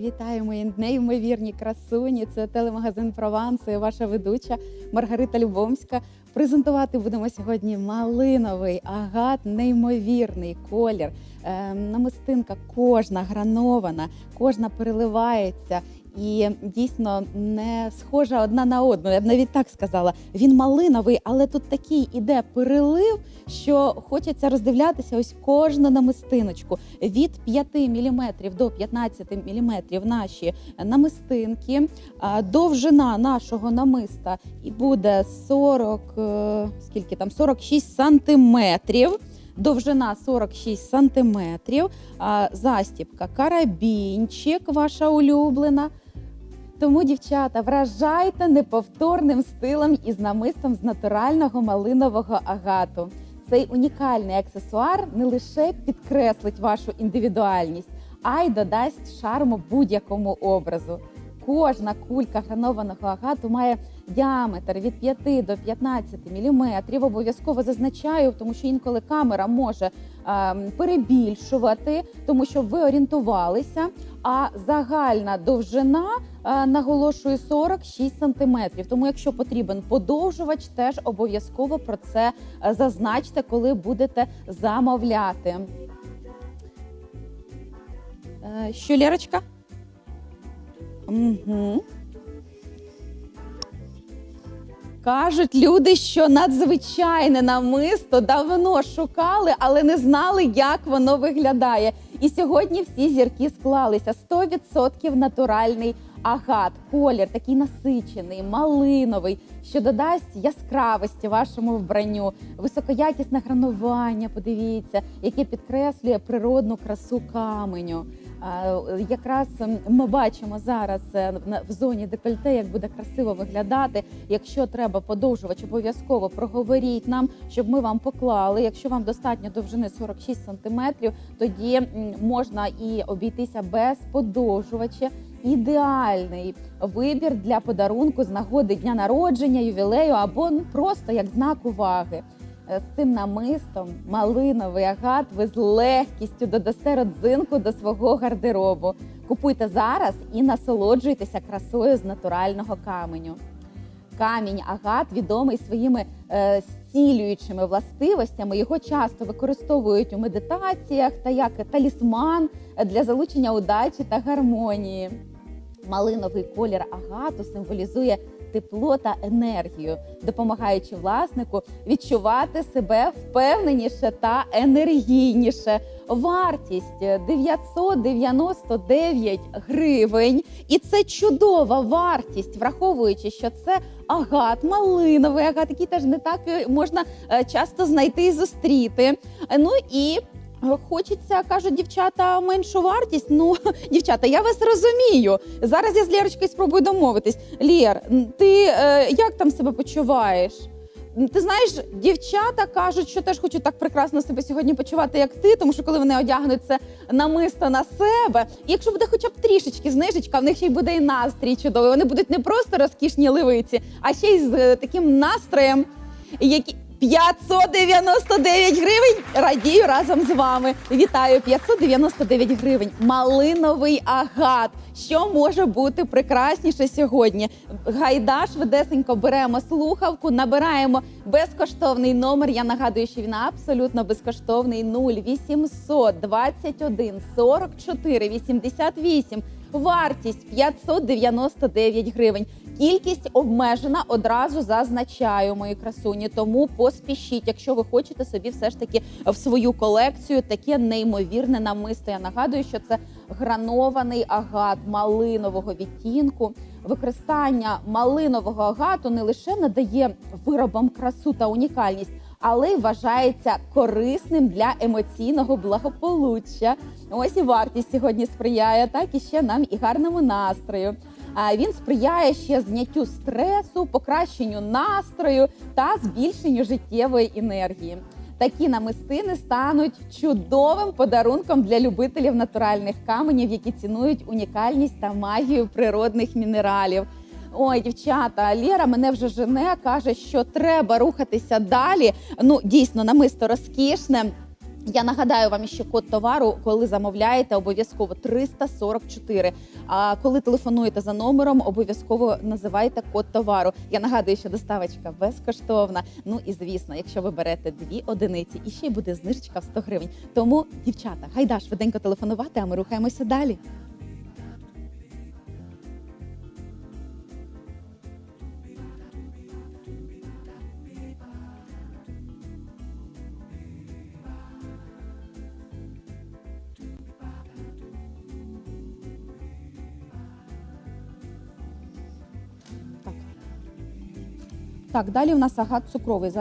Вітаю, мої неймовірні красуні. Це телемагазин Прованс і ваша ведуча Маргарита Любомська. Презентувати будемо сьогодні малиновий агат, неймовірний колір. Е, намистинка кожна гранована, кожна переливається. І дійсно не схожа одна на одну. Я б навіть так сказала. Він малиновий, але тут такий іде перелив, що хочеться роздивлятися ось кожну намистиночку. Від 5 мм до 15 мм наші намистинки. Довжина нашого намиста і буде 40, е, скільки там 46 сантиметрів. Довжина 46 сантиметрів, застібка, карабінчик, ваша улюблена. Тому, дівчата, вражайте неповторним стилем із намистом з натурального малинового агату. Цей унікальний аксесуар не лише підкреслить вашу індивідуальність, а й додасть шарму будь-якому образу. Кожна кулька гранованого агату має діаметр від 5 до 15 мм. Обов'язково зазначаю, тому що інколи камера може е, перебільшувати, тому що ви орієнтувалися. А загальна довжина е, наголошую 46 см. Тому, якщо потрібен подовжувач, теж обов'язково про це е, зазначте, коли будете замовляти. Е, Що, Лєрочка? Угу. Кажуть люди, що надзвичайне намисто давно шукали, але не знали, як воно виглядає. І сьогодні всі зірки склалися. 100% натуральний агат, колір такий насичений, малиновий, що додасть яскравості вашому вбранню, високоякісне гранування. Подивіться, яке підкреслює природну красу каменю. Якраз ми бачимо зараз е, в зоні декольте, як буде красиво виглядати. Якщо треба подовжувач, обов'язково проговоріть нам, щоб ми вам поклали. Якщо вам достатньо довжини 46 сантиметрів, тоді можна і обійтися без подовжувача. Ідеальний вибір для подарунку з нагоди дня народження, ювілею або ну, просто як знак уваги. Е, З цим намистом малиновий агат ви з легкістю додасте родзинку до свого гардеробу. Купуйте зараз і насолоджуйтеся красою з натурального каменю. Камінь агат відомий своїми е, зцілюючими властивостями. Його часто використовують у медитаціях та як талісман для залучення удачі та гармонії. Малиновий колір агату символізує тепло та енергію, допомагаючи власнику відчувати себе впевненіше та енергійніше. Вартість 999 гривень, і це чудова вартість, враховуючи, що це агат, малиновий агат, який теж не так е, можна е, часто знайти і зустріти. Е, Ну і е, Хочеться, кажуть дівчата, меншу вартість. Ну, дівчата, я вас розумію. Зараз я з Лєрочкою спробую домовитись. Лєр, ти е, як там себе почуваєш? Ти знаєш, дівчата кажуть, що теж хочуть так прекрасно себе сьогодні почувати, як ти, тому що коли вони одягнуть це намисто на себе, і якщо буде хоча б трішечки знижечка, в них ще й буде і настрій чудовий. Вони будуть не просто розкішні ливиці, а ще й з е, таким настроєм, який 599 гривень. Радію разом з вами. Вітаю! 599 гривень. Малиновий агат. Що може бути прекрасніше сьогодні? Гайда швидесенько беремо слухавку, набираємо безкоштовний номер. Я нагадую, що він абсолютно безкоштовний 0800 21 44 88. Вартість 599 гривень. Кількість обмежена одразу зазначаю, мої красуні. Тому поспішіть, якщо ви хочете собі все ж таки в свою колекцію таке неймовірне намисто. Я нагадую, що це гранований агат малинового відтінку. Використання малинового агату не лише надає виробам красу та унікальність, але й вважається корисним для емоційного благополуччя. Ось і вартість сьогодні сприяє, так і ще нам і гарному настрою. Він сприяє ще зняттю стресу, покращенню настрою та збільшенню життєвої енергії. Такі намистини стануть чудовим подарунком для любителів натуральних каменів, які цінують унікальність та магію природних мінералів. Ой, дівчата, Лєра мене вже жене, каже, що треба рухатися далі. Ну, дійсно, намисто розкішне. Я нагадаю вам, ще код товару, коли замовляєте, обов'язково 344. А коли телефонуєте за номером, обов'язково називайте код товару. Я нагадую, що доставочка безкоштовна. Ну і звісно, якщо ви берете дві одиниці, і ще й буде знижечка в 100 гривень. Тому, дівчата, гайда швиденько телефонувати, а ми рухаємося далі. Так, далі у нас агат цукровий.